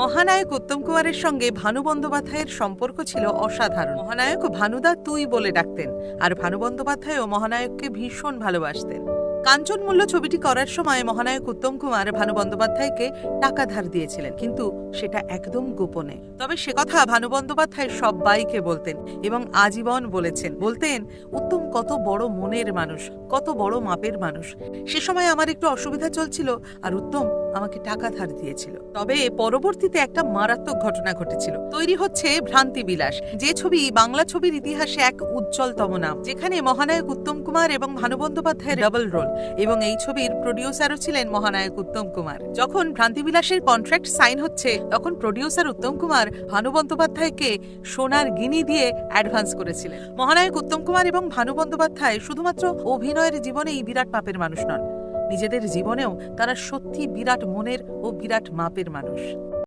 মহানায়ক উত্তম কুমারের সঙ্গে ভানু বন্দ্যোপাধ্যায়ের সম্পর্ক ছিল অসাধারণ। মহানায়ক ভানুদা তুই বলে ডাকতেন, আর ভানু বন্দ্যোপাধ্যায়ও মহানায়ককে ভীষণ ভালোবাসতেন। কাঞ্চন মূল্য ছবিটি করার সময় মহানায়ক উত্তম কুমার ভানু বন্দ্যোপাধ্যায়কে টাকা ধার দিয়েছিলেন, কিন্তু সেটা একদম গোপনে। তবে সে কথা ভানু বন্দ্যোপাধ্যায় সবাইকে বলতেন এবং আজীবন বলেছেন, বলতেন, উত্তম কত বড় মনের মানুষ, কত বড় মাপের মানুষ। সে সময় আমার একটু অসুবিধা চলছিল আর উত্তম আমাকে টাকা ধার দিয়েছিল। তবে পরবর্তীতে একটা মারাত্মক ঘটনা ঘটেছিল। তৈরি হচ্ছে ভ্রান্তি বিলাস যে ছবি বাংলা ছবির ইতিহাসে এক উজ্জ্বলতম নাম, যেখানে মহানায়ক উত্তম কুমার এবং ভানু বন্দ্যোপাধ্যায়ের ডাবল রোল। এবং এই ছবির প্রডিউসারও ছিলেন মহানায়ক উত্তম কুমার। যখন ভ্রান্তিবিলাসের কন্ট্রাক্ট সাইন হচ্ছে, তখন প্রডিউসার উত্তম কুমার ভানু বন্দ্যোপাধ্যায়কে সোনার গিনি দিয়ে অ্যাডভান্স করেছিলেন। মহানায়ক উত্তম কুমার এবং ভানু বন্দ্যোপাধ্যায় শুধুমাত্র অভিনয়ের জীবনেই বিরাট পাপের মানুষ নন, নিজেদের জীবনেও তারা সত্যি বিরাট মনের ও বিরাট মাপের মানুষ।